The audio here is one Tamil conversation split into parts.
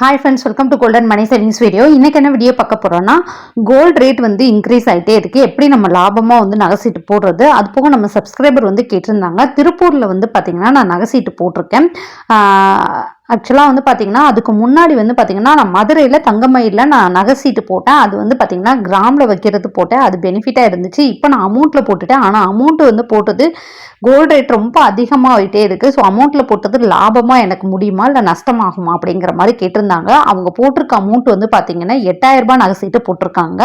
Hi friends welcome to golden money savings video இன்றைக்கி என்ன வீடியோ பார்க்க போகிறோன்னா கோல்டு ரேட் வந்து இன்க்ரீஸ் ஆகிட்டே இருக்குது எப்படி நம்ம லாபமாக வந்து நகைசீட்டு போடுறது? அது போக நம்ம சப்ஸ்கிரைபர் வந்து கேட்டிருந்தாங்க. திருப்பூரில் வந்து பார்த்திங்கன்னா நான் நகைசீட்டு போட்டிருக்கேன். ஆக்சுவலாக வந்து பார்த்தீங்கன்னா அதுக்கு முன்னாடி வந்து பார்த்தீங்கன்னா நான் மதுரையில் தங்கமயிலில் நான் நகை சீட்டு போட்டேன். அது வந்து பார்த்தீங்கன்னா கிராமில் வைக்கிறது போட்டேன். அது பெனிஃபிட்டாக இருந்துச்சு. இப்போ நான் அமௌண்ட்டில் போட்டுட்டேன். ஆனால் அமௌண்ட் வந்து போட்டது கோல்டு ரேட் ரொம்ப அதிகமாகிட்டே இருக்குது ஸோ அமௌண்ட்டில் போட்டது லாபமாக எனக்கு முடியுமா? இல்லை நஷ்டமாகுமா? அப்படிங்கிற மாதிரி கேட்டிருந்தாங்க. அவங்க போட்டிருக்க அமௌண்ட் வந்து பார்த்தீங்கன்னா எட்டாயிரரூபா நகைசீட்டு போட்டிருக்காங்க.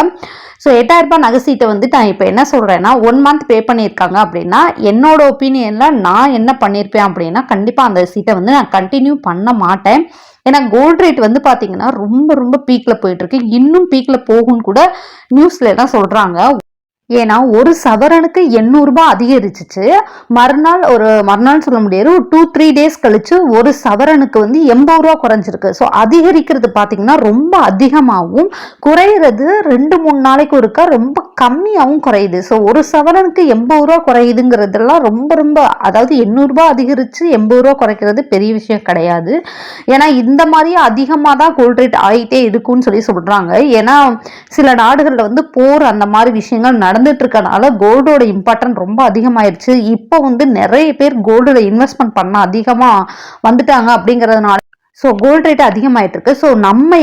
ஸோ எட்டாயிரரூபா நகை சீட்டை வந்து நான் இப்போ என்ன சொல்கிறேன்னா ஒன் மந்த் பே பண்ணியிருக்காங்க அப்படின்னா என்னோட ஒப்பீனியனில் நான் என்ன பண்ணியிருப்பேன் அப்படின்னா கண்டிப்பாக அந்த சீட்டை வந்து நான் கண்டினியூ பண்ண மாட்டேன். ஏன்னா கோல்ட் ரேட் வந்து பார்த்தீங்கன்னா ரொம்ப ரொம்ப பீக்கில் போயிட்டுருக்கு இன்னும் பீக்கில் போகும்னு கூட நியூஸில் எல்லாம் சொல்கிறாங்க ஏன்னா ஒரு சவரனுக்கு எண்ணூறுபா அதிகரிச்சிச்சு. மறுநாள் ஒரு மறுநாள் சொல்ல முடியாது ஒரு டூ த்ரீ டேஸ் கழிச்சு ஒரு சவரனுக்கு வந்து எண்பது ரூபா குறைஞ்சிருக்கு. ஸோ அதிகரிக்கிறது பார்த்தீங்கன்னா ரொம்ப அதிகமாகவும் குறையிறது ரெண்டு மூணு நாளைக்கு ஒருக்கா ரொம்ப கம்மியாகவும் குறையுது. ஸோ ஒரு சவரனுக்கு எண்பது ரூபா குறையுதுங்கிறதெல்லாம் ரொம்ப ரொம்ப அதாவது எண்ணூறுபா அதிகரித்து எண்பது ரூபா குறைக்கிறது பெரிய விஷயம் கிடையாது. ஏன்னா இந்த மாதிரியே அதிகமாக தான் கோல்ட் ரேட் ஆகிட்டே இருக்கும்னு சொல்லி சொல்கிறாங்க ஏன்னா சில நாடுகளில் வந்து போர் அந்த மாதிரி விஷயங்கள் நடந்து நடந்துட்டு இருக்கனால கோல்டோட இம்பார்ட்டன்ட் ரொம்ப அதிகமாயிருச்சு. இப்போ வந்து நிறைய பேர் கோல்டில் இன்வெஸ்ட்மெண்ட் பண்ண அதிகமாக வந்துட்டாங்க அப்படிங்கிறதுனால ஸோ கோல்ட் ரேட் அதிகமாயிட்டு இருக்கு ஸோ நம்ம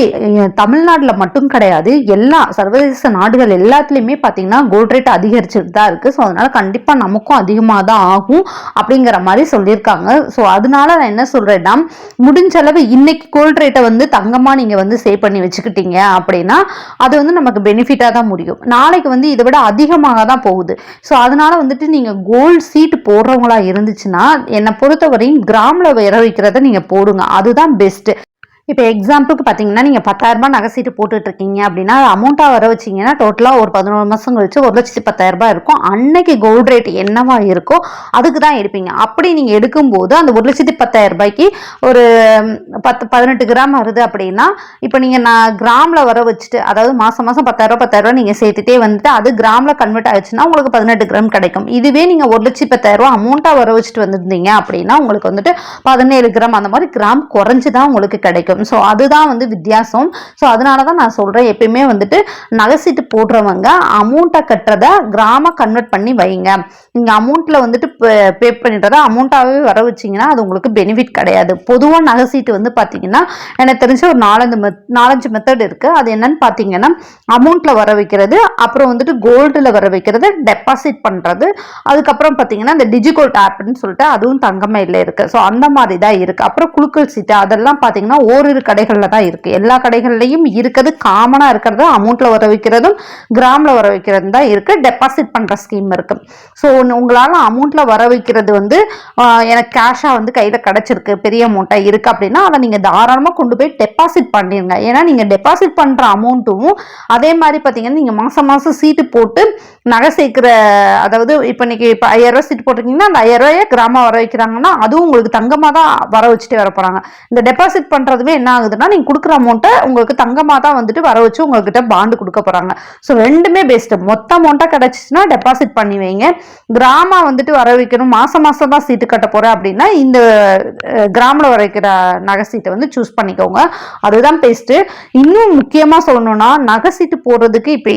தமிழ்நாட்டில் மட்டும் கிடையாது. எல்லா சர்வதேச நாடுகள் எல்லாத்துலேயுமே பார்த்தீங்கன்னா கோல்ட் ரேட் அதிகரிச்சுட்டு தான் இருக்குது ஸோ அதனால் கண்டிப்பாக நமக்கும் அதிகமாக தான் ஆகும் அப்படிங்கிற மாதிரி சொல்லியிருக்காங்க. ஸோ அதனால நான் என்ன சொல்கிறேன்னா முடிஞ்ச அளவு இன்னைக்கு கோல்ட் ரேட்டை வந்து தங்கமாக நீங்கள் வந்து சேவ் பண்ணி வச்சுக்கிட்டீங்க அப்படின்னா அது வந்து நமக்கு பெனிஃபிட்டாக தான் முடியும். நாளைக்கு வந்து இதை விட அதிகமாக தான் போகுது. ஸோ அதனால வந்துட்டு நீங்கள் கோல்டு சீட் போடுறவங்களா இருந்துச்சுன்னா என்னை பொறுத்தவரையும் கிராமில் வர வைக்கிறத நீங்கள் போடுங்க. அதுதான் பெஸ்ட்டு இப்போ எக்ஸாம்பிளுக்கு பார்த்தீங்கன்னா நீங்கள் பத்தாயிரரூபா நகை சீட்டு போட்டுட்டு இருக்கீங்க அப்படின்னா அமௌண்ட்டாக வர வச்சிங்கன்னா டோட்டலாக ஒரு பதினோரு மாதம் கழிச்சு ஒரு லட்சத்தி பத்தாயிரரூபா இருக்கும். அன்னைக்கு கோல்டு ரேட் என்னவா இருக்கோ அதுக்கு தான் எடுப்பீங்க. அப்படி நீங்கள் எடுக்கும்போது அந்த ஒரு லட்சத்தி பத்தாயிரம் ரூபாய்க்கு ஒரு பத்து பதினெட்டு கிராம் வருது அப்படின்னா இப்போ நீங்கள் நான் கிராமில் வர வச்சுட்டு அதாவது மாதம் மாதம் பத்தாயிரரூபா பத்தாயிரரூபா நீங்கள் சேர்த்துட்டே வந்துட்டு அது கிராமில் கன்வெர்ட் ஆயிடுச்சுன்னா உங்களுக்கு பதினெட்டு கிராம் கிடைக்கும். இதுவே நீங்கள் ஒரு லட்சத்தி பத்தாயிரரூபா அமௌண்ட்டாக வர வச்சுட்டு வந்திருந்தீங்க அப்படின்னா உங்களுக்கு வந்துட்டு பதினேழு கிராம் அந்த மாதிரி கிராம் குறைஞ்சு தான் உங்களுக்கு கிடைக்கும். ஸோ அதுதான் வந்து வித்தியாசம். ஸோ அதனால தான் நான் சொல்கிறேன் எப்பயுமே வந்துட்டு நகைசீட்டு போடுறவங்க அமௌண்ட்டை கட்டுறதை கிராம கன்வெர்ட் பண்ணி வைங்க. நீங்கள் அமௌண்ட்டில் வந்துட்டு பே பண்ணிட்டதை அமௌண்ட்டாகவே வர வச்சிங்கன்னா அது உங்களுக்கு பெனிஃபிட் கிடையாது. பொதுவாக நகைசீட்டு வந்து பார்த்தீங்கன்னா எனக்கு தெரிஞ்ச ஒரு நாலஞ்சு மெத் நாலஞ்சு மெத்தட் இருக்குது அது என்னன்னு பார்த்தீங்கன்னா அமௌண்ட்டில் வர வைக்கிறது அப்புறம் வந்துட்டு கோல்டில் வர வைக்கிறது டெபாசிட் பண்ணுறது அதுக்கப்புறம் பார்த்தீங்கன்னா இந்த டிஜிகோல்ட் ஆப்னு சொல்லிட்டு அதுவும் தங்கமே இல்லை இருக்குது ஸோ அந்த மாதிரி தான் இருக்குது அப்புறம் குழுக்கள் சீட்டு அதெல்லாம் பார்த்தீங்கன்னா ஒரு ஓரிரு கடைகளில் தான் இருக்குது எல்லா கடைகள்லையும் இருக்கிறது காமனாக இருக்கிறது அமௌண்ட்டில் வர வைக்கிறதும் கிராமில் வர வைக்கிறதும் தான் இருக்குது டெபாசிட் பண்ணுற ஸ்கீம் இருக்குது ஸோ உங்களால் அமௌண்ட்டில் வர வைக்கிறது வந்து எனக்கு கேஷாக வந்து கையில் கிடச்சிருக்கு. பெரிய அமௌண்ட்டாக இருக்குது அப்படின்னா அதை நீங்கள் தாராளமாக கொண்டு போய் டெபாசிட் பண்ணிடுங்க ஏன்னா நீங்கள் டெபாசிட் பண்ணுற அமௌண்ட்டும் அதே மாதிரி பார்த்தீங்கன்னா நீங்கள் மாதம் மாதம் சீட்டு போட்டு நகை சேர்க்குற அதாவது இப்போ இன்னைக்கு இப்போ ஐயாயிரரூவா சீட்டு போட்டிருக்கீங்கன்னா அந்த ஐயாயிரரூவாயே கிராமம் வர வைக்கிறாங்கன்னா அதுவும் உங்களுக்கு தங்கமாக தான் வர வச்சுட்டே வர போகிறாங்க இந்த டெபாசிட் பண்ணுறதுமே என்ன ஆகுதுன்னா நீங்கள் கொடுக்குற அமௌண்ட்டை உங்களுக்கு தங்கமாக தான் வந்துட்டு வர வச்சு உங்ககிட்ட பாண்டு கொடுக்க போகிறாங்க ஸோ ரெண்டுமே பெஸ்ட்டு மொத்த அமௌண்ட்டாக கிடைச்சிச்சுன்னா டெபாசிட் பண்ணி வைங்க. கிராமம் வந்துட்டு வர வைக்கணும். மாதம் மாதம் தான் சீட்டு கட்ட போகிறேன் அப்படின்னா இந்த கிராமில் வர வைக்கிற நகை சீட்டை வந்து சூஸ் பண்ணிக்கோங்க. அதுதான் பெஸ்ட்டு இன்னும் முக்கியமாக சொல்லணும்னா நகை சீட்டு போடுறதுக்கு இப்போ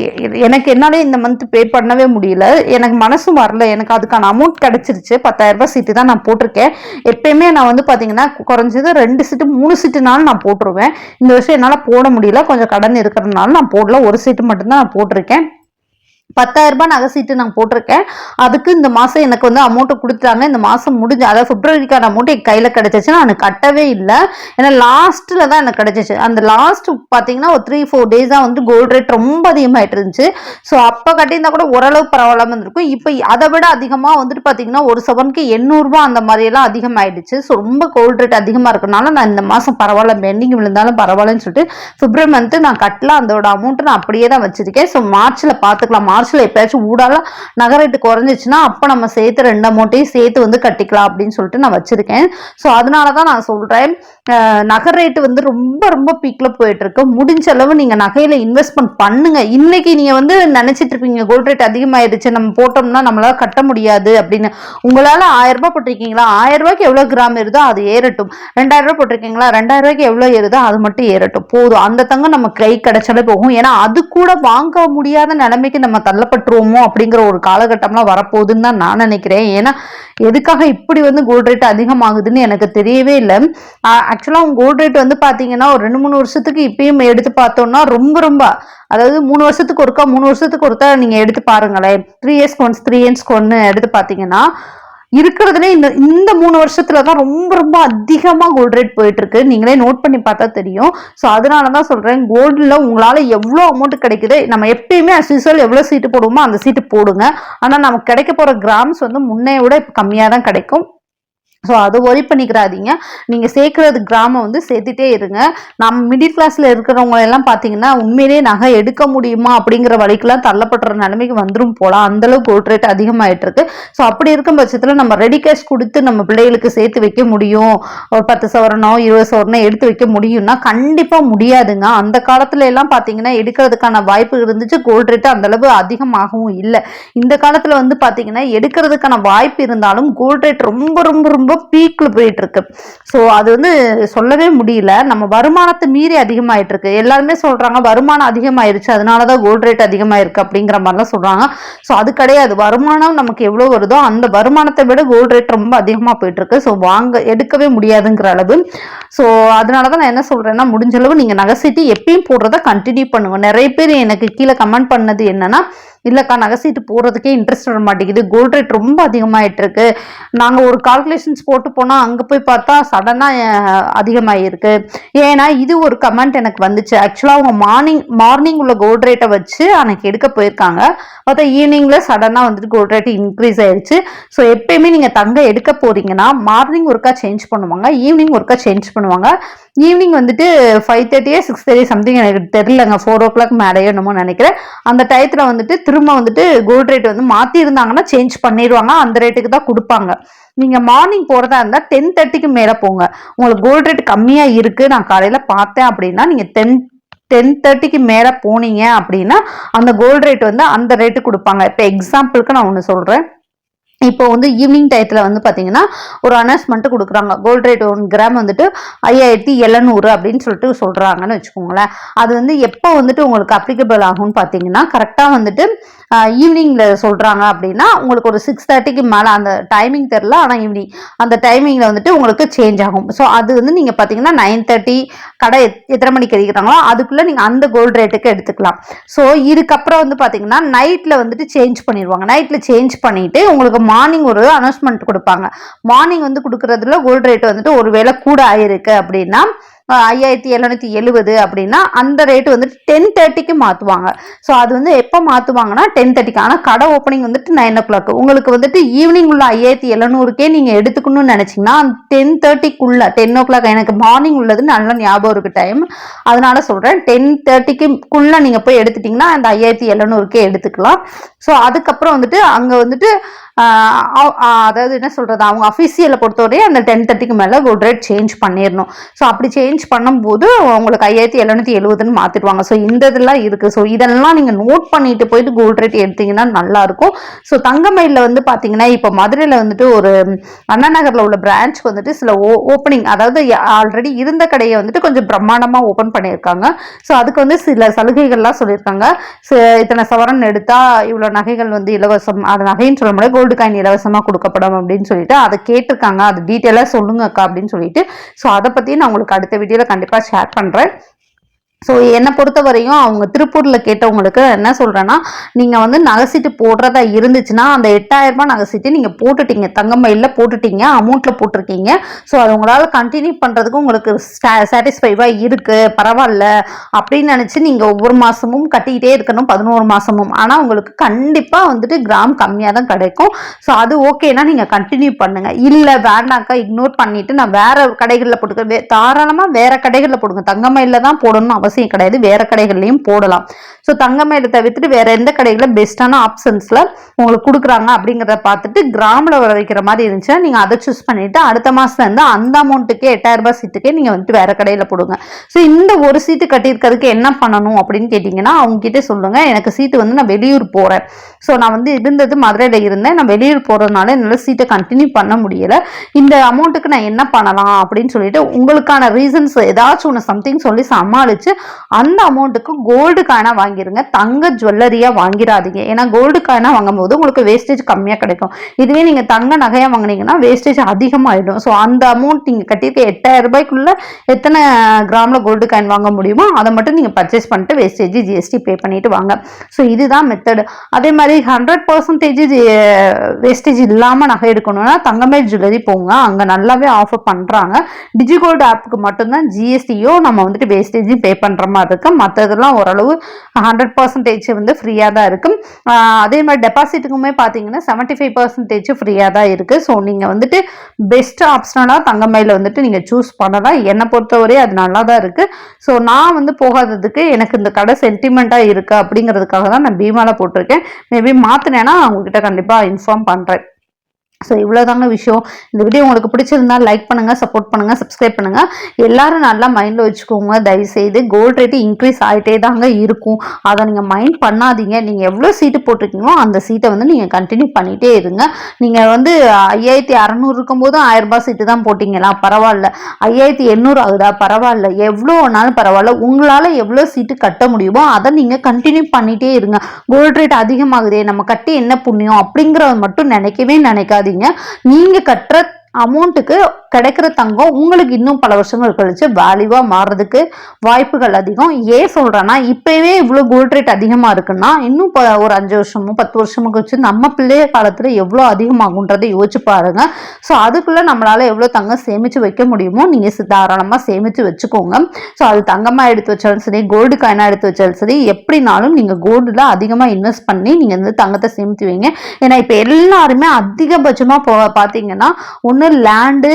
எனக்கு என்னாலே இந்த மந்த் பே பண்ணவே முடியல. எனக்கு மனசும் வரல. எனக்கு அதுக்கான அமௌண்ட் கிடச்சிருச்சு. பத்தாயிரம் ரூபாய் சீட்டு தான் நான் போட்டிருக்கேன். எப்பயுமே நான் வந்து பார்த்தீங்கன்னா குறைஞ்சது ரெண்டு சீட்டு மூணு சீட்டுனாலும் நான் போட்டுருவேன். இந்த வருஷம் என்னால் போட முடியல. கொஞ்சம் கடன் இருக்கிறதுனால நான் போடல. ஒரு சீட்டு மட்டும்தான் நான் போட்டிருக்கேன். பத்தாயிரம் ரூபாய் நகை சீட்டு நான் போட்டிருக்கேன். அதுக்கு இந்த மாதம் எனக்கு வந்து அமௌண்ட்டை கொடுத்தாங்க இந்த மாதம் முடிஞ்சு அதாவது பிப்ரவரிக்கான அமௌண்ட் என் கையில் கிடச்சிச்சு நான் கட்டவே இல்லை. ஏன்னா லாஸ்ட்டில் தான் எனக்கு கிடச்சிச்சு. அந்த லாஸ்ட் பார்த்தீங்கன்னா ஒரு த்ரீ ஃபோர் டேஸாக வந்து கோல்டு ரேட் ரொம்ப அதிகமாகிட்டு இருந்துச்சு. ஸோ அப்போ கட்டியிருந்தா கூட ஓரளவு பரவாயில்லாமல் இருந்திருக்கும். இப்போ அதை விட அதிகமாக வந்துட்டு பார்த்தீங்கன்னா ஒரு செவனுக்கு எண்ணூறுரூபா அந்த மாதிரியெல்லாம் அதிகமாகிடுச்சு ஸோ ரொம்ப கோல்டு ரேட் அதிகமாக இருக்கனால நான் இந்த மாதம் பரவாயில்ல பெண்டிங் விழுந்தாலும் பரவாயில்லன்னு சொல்லிட்டு பிப்ரவரி மந்த்து நான் கட்டலாம் அதோட அமௌண்ட்டு நான் அப்படியே தான் வச்சுருக்கேன். ஸோ மார்ச்சில் பார்த்துக்கலாம் மார்ச்ல எப்பயாச்சும் ஊடால நகை ரேட்டு குறைஞ்சிச்சுன்னா அப்போ நம்ம சேர்த்து ரெண்டு அமௌண்ட்டையும் சேர்த்து வந்து கட்டிக்கலாம் அப்படின்னு சொல்லிட்டு நான் வச்சிருக்கேன். ஸோ அதனால தான் நான் சொல்றேன். நகை ரேட்டு வந்து ரொம்ப ரொம்ப பீக்ல போயிட்டு இருக்கு முடிஞ்ச அளவு நீங்க நகையில இன்வெஸ்ட்மெண்ட் பண்ணுங்க. இன்னைக்கு நீங்க வந்து நினைச்சிட்டு இருப்பீங்க கோல்ட் ரேட் அதிகமாயிருச்சு நம்ம போட்டோம்னா நம்மளால கட்ட முடியாது அப்படின்னு. உங்களால ஆயிரம் ரூபாய் போட்டிருக்கீங்களா? ஆயிரம் ரூபாய்க்கு எவ்வளவு கிராம் ஏறுதோ அது ஏறட்டும். ரெண்டாயிரம் ரூபாய் போட்டிருக்கீங்களா? ரெண்டாயிரம் ரூபாய்க்கு எவ்வளவு ஏறுதோ அது மட்டும் ஏறட்டும். போதும். அந்த தங்கம் நம்ம கை கிடைச்சாலே போகும். ஏன்னா அது கூட வாங்க முடியாத நிலைமைக்கு நம்ம தள்ளப்பட்டுருவோமோ அப்படிங்கிற ஒரு காலகட்டம்லாம் வரப்போகுதுன்னு தான் நான் நினைக்கிறேன். ஏன்னா எதுக்காக இப்படி வந்து கோல்ட் ரேட் அதிகமாகுதுன்னு எனக்கு தெரியவே இல்லை. ஆக்சுவலாக கோல்ட் ரேட் வந்து பார்த்தீங்கன்னா ஒரு ரெண்டு மூணு வருஷத்துக்கு இப்பயும் எடுத்து பார்த்தோம்னா ரொம்ப ரொம்ப அதாவது மூணு வருஷத்துக்கு ஒருக்கா மூணு வருஷத்துக்கு ஒருக்கா நீங்கள் எடுத்து பாருங்களேன். Three years once three years ஒன்று எடுத்து பார்த்தீங்கன்னா இருக்கிறதுலே இந்த இந்த மூணு வருஷத்துல தான் ரொம்ப ரொம்ப அதிகமாக கோல்ட் ரேட் போயிட்டு இருக்கு நீங்களே நோட் பண்ணி பார்த்தா தெரியும். ஸோ அதனால தான் சொல்றேன் கோல்டில் உங்களால எவ்வளோ அமௌண்ட் கிடைக்குது நம்ம எப்பயுமே அஸ் எவ்வளோ சீட்டு போடுவோமோ அந்த சீட்டு போடுங்க. ஆனால் நமக்கு கிடைக்க போற கிராம்ஸ் வந்து முன்னைய விட இப்போ கம்மியாக தான் கிடைக்கும். ஸோ அதை ஒரி பண்ணிக்கிறாதீங்க. நீங்கள் சேர்க்குறது கிராமம் வந்து சேர்த்துட்டே இருங்க. நம்ம மிடில் கிளாஸில் இருக்கிறவங்க எல்லாம் பார்த்தீங்கன்னா உண்மையிலேயே நகை எடுக்க முடியுமா அப்படிங்கிற வழிக்கெல்லாம் தள்ளப்படுற நிலைமைக்கு வந்துடும் போகலாம் அந்தளவுக்கு கோல்ட் ரேட் அதிகமாகிட்டு இருக்கு ஸோ அப்படி இருக்கும் பட்சத்தில் நம்ம ரெடி கேஷ் கொடுத்து நம்ம பிள்ளைகளுக்கு சேர்த்து வைக்க முடியும். ஒரு பத்து சவரனோ இருபது சவரனோ எடுத்து வைக்க முடியும்னா கண்டிப்பாக முடியாதுங்க. அந்த காலத்துல எல்லாம் பார்த்தீங்கன்னா எடுக்கிறதுக்கான வாய்ப்பு இருந்துச்சு. கோல்ட் ரேட்டு அந்தளவு அதிகமாகவும் இல்லை. இந்த காலத்தில் வந்து பார்த்தீங்கன்னா எடுக்கிறதுக்கான வாய்ப்பு இருந்தாலும் கோல்ட் ரேட் ரொம்ப ரொம்ப ரொம்ப பீக்கில் போயிட்டு இருக்கு ஸோ அது வந்து சொல்லவே முடியல. நம்ம வருமானத்தை மீறி அதிகமாயிட்டு இருக்கு எல்லாருமே சொல்றாங்க வருமானம் அதிகமாயிருச்சு அதனால தான் கோல்ட் ரேட் அதிகமாயிருக்கு அப்படிங்கிற மாதிரிலாம் சொல்றாங்க. ஸோ அது கிடையாது. வருமானம் நமக்கு எவ்வளோ வருதோ அந்த வருமானத்தை விட கோல்ட் ரேட் ரொம்ப அதிகமாக போயிட்டு இருக்கு ஸோ வாங்க எடுக்கவே முடியாதுங்கிற அளவு. ஸோ அதனால தான் நான் என்ன சொல்றேன்னா முடிஞ்ச அளவு நீங்கள் நகை சீட்டு எப்பயும் போடுறத கண்டினியூ பண்ணுங்க. நிறைய பேர் எனக்கு கீழே கமெண்ட் பண்ணது என்னன்னா இல்லைக்கா நகை சீட்டு போடுறதுக்கே இன்ட்ரெஸ்ட் வர மாட்டேங்குது. கோல்ட் ரேட் ரொம்ப அதிகமாயிட்டு இருக்கு. நாங்கள் ஒரு கால்குலேஷன்ஸ் போட்டு போனால் அங்கே போய் பார்த்தா சடனாக அதிகமாகிருக்கு ஏன்னா இது ஒரு கமெண்ட் எனக்கு வந்துச்சு. ஆக்சுவலாக அவங்க மார்னிங் மார்னிங் உள்ள கோல்ட் ரேட்டை வச்சு அன்னைக்கு எடுக்க போயிருக்காங்க. பார்த்தா ஈவினிங்கில் சடனாக வந்துட்டு கோல்ட் ரேட் இன்க்ரீஸ் ஆயிடுச்சு ஸோ எப்பயுமே நீங்கள் தங்க எடுக்க போகிறீங்கன்னா மார்னிங் ஒருக்கா சேஞ்ச் பண்ணுவாங்க ஈவினிங் ஒருக்கா சேஞ்ச் பண்ணுவாங்க. ஈவினிங் வந்துட்டு ஃபைவ் தேர்ட்டியே சிக்ஸ் தேர்ட்டி சம்திங் எனக்கு தெரியலங்க. ஃபோர் ஓ கிளாக் மேலேயோ என்னமோ நினைக்கிறேன். அந்த டயத்தில் வந்துட்டு திரும்ப வந்துட்டு கோல்ட் ரேட் வந்து மாற்றிருந்தாங்கன்னா சேஞ்ச் பண்ணிடுவாங்க அந்த ரேட்டுக்கு தான் கொடுப்பாங்க. நீங்கள் மார்னிங் போகிறதா இருந்தால் டென் தேர்ட்டிக்கு மேலே போங்க. உங்களுக்கு கோல்ட் ரேட் கம்மியாக இருக்குது நான் காலையில் பார்த்தேன் அப்படின்னா நீங்கள் டென் டென் தேர்ட்டிக்கு மேலே போனீங்க அப்படின்னா அந்த கோல்ட் ரேட் வந்து அந்த ரேட்டு கொடுப்பாங்க. இப்போ எக்ஸாம்பிளுக்கு நான் ஒன்று சொல்கிறேன் இப்போ வந்து ஈவினிங் டயத்தில் வந்து பார்த்தீங்கன்னா ஒரு அனௌன்ஸ்மெண்ட்டு கொடுக்குறாங்க. கோல்ட் ரேட் ஒன் கிராம் வந்துட்டு ஐயாயிரத்தி எழுநூறு அப்படின்னு சொல்லிட்டு சொல்கிறாங்கன்னு வச்சுக்கோங்களேன். அது வந்து எப்போ வந்துட்டு உங்களுக்கு அப்ளிகபிள் ஆகும்னு பார்த்தீங்கன்னா கரெக்டாக வந்துட்டு ஈவினிங்கில் சொல்கிறாங்க அப்படின்னா உங்களுக்கு ஒரு சிக்ஸ் தேர்ட்டிக்கு மேலே அந்த டைமிங் தெரில ஆனால் ஈவினிங் அந்த டைமிங்கில் வந்துட்டு உங்களுக்கு சேஞ்ச் ஆகும். ஸோ அது வந்து நீங்கள் பார்த்தீங்கன்னா நைன் தேர்ட்டி கடை எத்- எத்தனை மணிக்கு எடுக்கிறாங்களோ அதுக்குள்ளே நீங்கள் அந்த கோல்டு ரேட்டுக்கு எடுத்துக்கலாம். ஸோ இதுக்கப்புறம் வந்து பார்த்தீங்கன்னா நைட்டில் வந்துட்டு சேஞ்ச் பண்ணிடுவாங்க. நைட்டில் சேஞ்ச் பண்ணிவிட்டு உங்களுக்கு மார்னிங் ஒரு அனௌன்ஸ்மெண்ட் கொடுப்பாங்க. மார்னிங் வந்து கொடுக்குறதுல கோல்டு ரேட் வந்துட்டு ஒரு வேளை கூட ஆயிருக்கு அப்படின்னா ஐயாயிரத்தி எழுநூத்தி எழுபது அப்படின்னா அந்த ரேட்டு வந்துட்டு டென் தேர்ட்டிக்கு மாற்றுவாங்க ஸோ அது வந்து எப்போ மாற்றுவாங்கன்னா டென் தேர்ட்டிக்கு ஆனால் கடை ஓப்பனிங் வந்துட்டு நைன் ஓ கிளாக் உங்களுக்கு வந்துட்டு ஈவினிங் உள்ள ஐயாயிரத்தி எழுநூறுக்கே நீங்கள் எடுத்துக்கணும்னு நினச்சிங்கன்னா டென் தேர்ட்டிக்குள்ள டென் ஓ கிளாக் எனக்கு மார்னிங் உள்ளது நல்ல ஞாபகம் இருக்கு டைம் அதனால சொல்கிறேன் டென் தேர்ட்டிக்குள்ள நீங்கள் போய் எடுத்துட்டிங்கன்னா அந்த ஐயாயிரத்தி எழுநூறுக்கே எடுத்துக்கலாம். ஸோ அதுக்கப்புறம் வந்துட்டு அங்கே வந்துட்டு அதாவது என்ன சொல்கிறது அவங்க அஃபிஷியலை பொறுத்தவரை அந்த டென் தேர்ட்டிக்கு மேலே கோல்டு ரேட் சேஞ்ச் பண்ணிடணும் ஸோ அப்படி சேஞ்ச் பண்ணும்போது உங்களுக்கு ஐயாயிரத்தி எழுநூத்தி எழுபதுன்னு மாற்றிடுவாங்க ஸோ இந்த இதெல்லாம் இருக்குது ஸோ இதெல்லாம் நீங்கள் நோட் பண்ணிட்டு போயிட்டு கோல்டு ரேட் எடுத்தீங்கன்னா நல்லாயிருக்கும் ஸோ தங்கமயிலில் வந்து பார்த்தீங்கன்னா இப்போ மதுரையில் வந்துட்டு ஒரு அண்ணா நகரில் உள்ள பிரான்ச் வந்துட்டு சில ஓ ஓப்பனிங் அதாவது ஆல்ரெடி இருந்த கடையை வந்துட்டு கொஞ்சம் பிரம்மாண்டமாக ஓப்பன் பண்ணியிருக்காங்க. ஸோ அதுக்கு வந்து சில சலுகைகள்லாம் சொல்லியிருக்காங்க. இத்தனை சவரன் எடுத்தால் இவ்வளோ நகைகள் வந்து இலவசம். அது நகைன்னு சொல்ல முடியாது. கோல்டு காயின் இலவசமாக கொடுக்கப்படும் அப்படின்னு சொல்லிட்டு அதை கேட்டிருக்காங்க. அது டீட்டெயிலாக சொல்லுங்க அக்கா அப்படின்னு சொல்லிட்டு. ஸோ அதை பற்றி நான் உங்களுக்கு அடுத்த வீடியோவில் கண்டிப்பாக ஷேர் பண்ணுறேன் ஸோ என்னை பொறுத்த வரையும் அவங்க திருப்பூரில் கேட்டவங்களுக்கு என்ன சொல்கிறேன்னா நீங்கள் வந்து நகைசீட்டு போடுறதா இருந்துச்சுன்னா அந்த எட்டாயிரம் நகைசீட்டு நீங்கள் போட்டுட்டீங்க. தங்கமயிலில் போட்டுட்டீங்க. அமௌண்ட்டில் போட்டிருக்கீங்க. ஸோ அது உங்களால் கண்டினியூ பண்ணுறதுக்கு உங்களுக்கு சாட்டிஸ்ஃபைவாக இருக்குது பரவாயில்ல. அப்படின்னு நினச்சி நீங்கள் ஒவ்வொரு மாதமும் கட்டிக்கிட்டே இருக்கணும். பதினோரு மாதமும் ஆனால் உங்களுக்கு கண்டிப்பாக வந்துட்டு கிராம் கம்மியாக தான் கிடைக்கும். ஸோ அது ஓகேனா நீங்கள் கண்டினியூ பண்ணுங்கள் இல்லை வேண்டாக்கா இக்னோர் பண்ணிவிட்டு நான் வேறு கடைகளில் போட்டுக்க வே தாராளமாக வேறு கடைகளில் போடுங்க. தங்கமயிலில் தான் போடணும்னு அவசியம் அவசியம் கிடையாது. வேற கடைகள்லையும் போடலாம். ஸோ தங்கமேடு தவிர்த்துட்டு வேற எந்த கடைகளில் பெஸ்ட்டான ஆப்ஷன்ஸில் உங்களுக்கு கொடுக்குறாங்க அப்படிங்கிறத பார்த்துட்டு கிராமில் வர வைக்கிற மாதிரி இருந்துச்சுன்னா நீங்கள் அதை சூஸ் பண்ணிவிட்டு அடுத்த மாதத்துலேருந்து அந்த அமௌண்ட்டுக்கே எட்டாயிரம் ரூபாய் சீட்டுக்கே நீங்கள் வந்துட்டு வேற கடையில் போடுங்க. ஸோ இந்த ஒரு சீட்டு கட்டியிருக்கிறதுக்கு என்ன பண்ணணும் அப்படின்னு கேட்டிங்கன்னா அவங்க கிட்டே சொல்லுங்கள் எனக்கு சீட்டு வந்து நான் வெளியூர் போகிறேன் ஸோ நான் வந்து இருந்தது மதுரையில் இருந்தேன். நான் வெளியூர் போகிறதுனால என்னால் சீட்டை கண்டினியூ பண்ண முடியலை. இந்த அமௌண்ட்டுக்கு நான் என்ன பண்ணலாம் அப்படின்னு சொல்லிட்டு உங்களுக்கான ரீசன்ஸ் ஏதாச்சும் ஒன்று சம்திங் சொல்லி சமாளித்து அந்த அமௌண்ட்டுக்கு கோல்டு காயினா வாங்கிருங்க. தங்க ஜுவல்லரியாக வாங்கிடாதீங்க ஏன்னா கோல்டு காயினாக வாங்கும்போது உங்களுக்கு வேஸ்டேஜ் கம்மியாக கிடைக்கும். இதுவே நீங்கள் தங்க நகையாக வாங்கினீங்கன்னா வேஸ்டேஜ் அதிகமாகிடும் ஸோ அந்த அமௌண்ட் நீங்கள் கட்டியிருக்க எட்டாயிரம் ரூபாய்க்குள்ளே எத்தனை கிராமில் கோல்டு காயின் வாங்க முடியுமோ அதை மட்டும் நீங்கள் பர்ச்சேஸ் பண்ணிட்டு வேஸ்டேஜ் ஜிஎஸ்டி பே பண்ணிட்டு வாங்க. ஸோ இதுதான் மெத்தடு அதே மாதிரி ஹண்ட்ரட் பர்சன்டேஜ் வேஸ்டேஜ் இல்லாமல் நகை எடுக்கணும்னா தங்கமேல் ஜுவல்லரி போங்க. அங்கே நல்லாவே ஆஃபர் பண்ணுறாங்க டிஜிகோல்டு ஆப்புக்கு மட்டும்தான் ஜிஎஸ்டியோ நம்ம வந்துட்டு வேஸ்டேஜும் பே பண்ணுற மாதிரி இருக்கும். மற்றதெல்லாம் ஓரளவு ஹண்ட்ரட் பர்சன்டேஜ் வந்து ஃப்ரீயாக தான் இருக்கும். அதே மாதிரி டெபாசிட்டுக்குமே பார்த்தீங்கன்னா செவன்ட்டி ஃபைவ் பர்சன்டேஜ் ஃப்ரீயாக தான் இருக்குது ஸோ நீங்கள் வந்துட்டு பெஸ்ட் ஆப்ஷனலாக தங்கமயில வந்துட்டு நீங்கள் சூஸ் பண்ணலாம். என்னை பொறுத்தவரை அது நல்லா தான் இருக்குது ஸோ நான் வந்து போகாததுக்கு எனக்கு இந்த கடை சென்டிமெண்ட்டாக இருக்குது அப்படிங்கிறதுக்காக தான் நான் பீமாவில் போட்டிருக்கேன். மேபி மாற்றினேன்னா உங்ககிட்ட கண்டிப்பாக இன்ஃபார்ம் பண்ணுறேன் ஸோ இவ்வளோதாங்க விஷயம். இந்த வீடியோ உங்களுக்கு பிடிச்சிருந்தா லைக் பண்ணுங்கள் சப்போர்ட் பண்ணுங்கள் சப்ஸ்கிரைப் பண்ணுங்கள் எல்லாரும் நல்லா மைண்டில் வச்சுக்கோங்க. தயவுசெய்து கோல்ட் ரேட்டு இன்க்ரீஸ் ஆகிட்டே தாங்க இருக்கும். அதை நீங்கள் மைண்ட் பண்ணாதீங்க. நீங்கள் எவ்வளோ சீட்டு போட்டிருக்கீங்களோ அந்த சீட்டை வந்து நீங்கள் கண்டினியூ பண்ணிகிட்டே இருங்க. நீங்கள் வந்து ஐயாயிரத்தி அறநூறு இருக்கும்போது ஆயிரம் ரூபாய் சீட்டு தான் போட்டிங்களா? பரவாயில்ல. ஐயாயிரத்தி எண்ணூறு ஆகுதா? பரவாயில்ல. எவ்வளோ ஆனாலும் பரவாயில்ல. உங்களால் எவ்வளோ சீட்டு கட்ட முடியுமோ அதை நீங்கள் கண்டினியூ பண்ணிகிட்டே இருங்க. கோல்ட் ரேட் அதிகமாகுதே. நம்ம கட்டி என்ன புண்ணியம் அப்படிங்கிறத மட்டும் நினைக்கவே நினைக்காதீங்க. பண்ணாதீங்க நீங்க கட்டுற அமௌண்ட்டுக்கு கிடைக்கிற தங்கம் உங்களுக்கு இன்னும் பல வருஷங்கள் கழிச்சு வேல்யூவாக மாறுறதுக்கு வாய்ப்புகள் அதிகம். ஏன் சொல்கிறேன்னா இப்போவே இவ்வளோ கோல்ட் ரேட் அதிகமாக இருக்குன்னா இன்னும் ஒரு அஞ்சு வருஷமோ பத்து வருஷமோ கழிச்சு நம்ம பிள்ளைய காலத்தில் எவ்வளோ அதிகமாகுன்றதை யோசிச்சு பாருங்க. ஸோ அதுக்குள்ளே நம்மளால் எவ்வளோ தங்கம் சேமித்து வைக்க முடியுமோ நீங்கள் தாராளமாக சேமித்து வச்சுக்கோங்க. ஸோ அது தங்கமாக எடுத்து வச்சாலும் சரி கோல்டு காயினாக எடுத்து வச்சாலும் சரி எப்படினாலும் நீங்கள் கோல்டில் அதிகமாக இன்வெஸ்ட் பண்ணி நீங்கள் வந்து தங்கத்தை சேமித்து வைங்க. ஏன்னா இப்போ எல்லாருமே அதிகபட்சமாக போ பார்த்தீங்கன்னா ஒன்று வந்து லேண்டு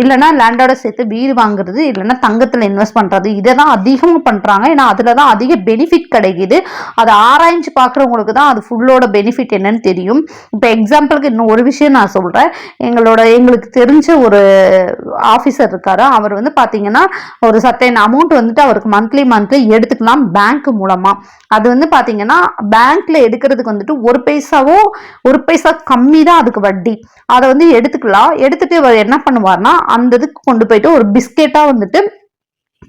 இல்லைன்னா லேண்டோட சேர்த்து வீடு வாங்குறது இல்லைன்னா தங்கத்தில் இன்வெஸ்ட் பண்ணுறது இதை தான் அதிகமாக பண்ணுறாங்க ஏன்னா அதில் தான் அதிக பெனிஃபிட் கிடைக்குது. அதை ஆராய்ஞ்சு பார்க்குறவங்களுக்கு தான் அது ஃபுல்லோட பெனிஃபிட் என்னன்னு தெரியும். இப்போ எக்ஸாம்பிளுக்கு இன்னும் ஒரு விஷயம் நான் சொல்கிறேன் எங்களோட எங்களுக்கு தெரிஞ்ச ஒரு ஆஃபீஸர் இருக்கார். அவர் வந்து பார்த்தீங்கன்னா ஒரு சர்டைன் அமௌண்ட் வந்துட்டு அவருக்கு மந்த்லி மந்த்லி எடுத்துக்கலாம் பேங்க் மூலமாக அது வந்து பார்த்தீங்கன்னா பேங்க்கில் எடுக்கிறதுக்கு வந்துட்டு ஒரு பைசாவோ ஒரு பைசா கம்மி தான் அதுக்கு வட்டி. அதை வந்து எடுத்துக்கலாம். எடுத்துட்டு அவர் என்ன பண்ணுவார்னா அந்த இதுக்கு கொண்டு போயிட்டு ஒரு பிஸ்கெட்டா வந்துட்டு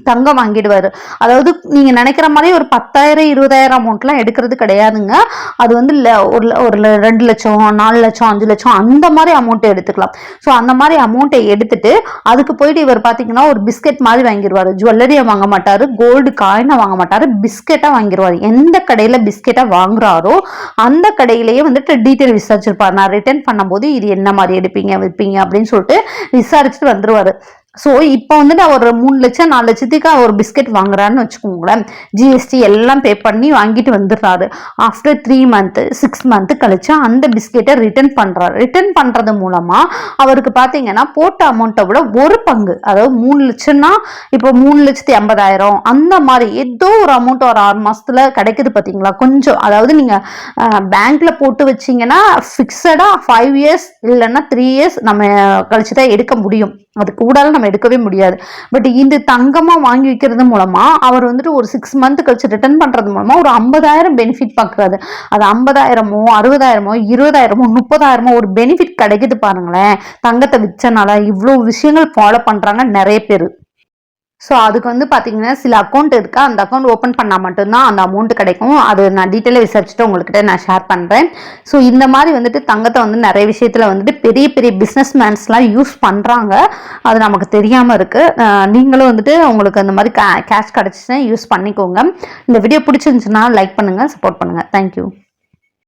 தங்கம் வாங்கிடுவாரு. அதாவது நீங்க நினைக்கிற மாதிரி ஒரு பத்தாயிரம் இருபதாயிரம் அமௌண்ட்லாம் எடுக்கிறது கிடையாதுங்க. அது வந்து ஒரு ஒரு ரெண்டு லட்சம் நாலு லட்சம் அஞ்சு லட்சம் அந்த மாதிரி அமௌண்ட்டை எடுத்துக்கலாம். ஸோ அந்த மாதிரி அமௌண்ட்டை எடுத்துட்டு அதுக்கு போயிட்டு இவர் பார்த்தீங்கன்னா ஒரு பிஸ்கெட் மாதிரி வாங்கிடுவார் ஜுவல்லரியை வாங்க மாட்டாரு கோல்டு காயினை வாங்க மாட்டாரு பிஸ்கெட்டாக வாங்கிடுவார் எந்த கடையில் பிஸ்கெட்டாக வாங்குறாரோ அந்த கடையிலேயே வந்துட்டு டீட்டெயில் விசாரிச்சிருப்பார். நான் ரிட்டர்ன் பண்ணும்போது இது என்ன மாதிரி எடுப்பீங்க விற்பீங்க அப்படின்னு சொல்லிட்டு விசாரிச்சுட்டு வந்துருவாரு. ஸோ இப்போ வந்துட்டு ஒரு மூணு லட்சம் நாலு லட்சத்துக்கு ஒரு பிஸ்கெட் வாங்குறான்னு வச்சுக்கோங்களேன். ஜிஎஸ்டி எல்லாம் பே பண்ணி வாங்கிட்டு வந்துடுறாரு. After three month six month கழிச்சு அந்த பிஸ்கெட்டை ரிட்டர்ன் பண்ணுறாரு ரிட்டர்ன் பண்ணுறது மூலமாக அவருக்கு பார்த்தீங்கன்னா போட்ட அமௌண்ட்டை விட ஒரு பங்கு அதாவது மூணு லட்சம்னா இப்போ மூணு லட்சத்தி ஐம்பதாயிரம் அந்த மாதிரி ஏதோ ஒரு அமௌண்ட் ஒரு ஆறு மாதத்தில் கிடைக்குது பார்த்தீங்களா கொஞ்சம் அதாவது நீங்கள் பேங்க்கில் போட்டு வச்சிங்கன்னா ஃபிக்ஸடாக ஃபைவ் இயர்ஸ் இல்லைன்னா த்ரீ இயர்ஸ் நம்ம கழிச்சு தான் எடுக்க முடியும். அது கூட நம்ம எடுக்கவே முடியாது. பட் இந்த தங்கமாக வாங்கி வைக்கிறது மூலமாக அவர் வந்துட்டு ஒரு சிக்ஸ் மந்த் கழிச்சு ரிட்டர்ன் பண்ணுறது மூலமாக ஒரு ஐம்பதாயிரம் பெனிஃபிட் பார்க்குறாரு அது ஐம்பதாயிரமோ அறுபதாயிரமோ இருபதாயிரமோ முப்பதாயிரமோ ஒரு பெனிஃபிட் கிடைக்குது பாருங்களேன். தங்கத்தை விற்றனால இவ்வளோ விஷயங்கள் ஃபாலோ பண்ணுறாங்க நிறைய பேர். ஸோ அதுக்கு வந்து பார்த்தீங்கன்னா சில அக்கௌண்ட் இருக்கா? அந்த அக்கௌண்ட் ஓப்பன் பண்ணால் மட்டும்தான் அந்த அமௌண்ட் கிடைக்கும். அது நான் டீட்டெயிலாக விசாரிச்சுட்டு உங்கள்கிட்ட நான் ஷேர் பண்ணுறேன் ஸோ இந்த மாதிரி வந்துட்டு தங்கத்தை வந்து நிறைய விஷயத்தில் வந்துட்டு பெரிய பெரிய பிஸ்னஸ் மேன்ஸ்லாம் யூஸ் பண்ணுறாங்க அது நமக்கு தெரியாமல் இருக்குது நீங்களும் வந்துட்டு உங்களுக்கு அந்த மாதிரி கே கேஷ் கிடச்சிச்சுன்னா யூஸ் பண்ணிக்கோங்க. இந்த வீடியோ பிடிச்சிருந்துச்சுன்னா லைக் பண்ணுங்கள் சப்போர்ட் பண்ணுங்கள் தேங்க்யூ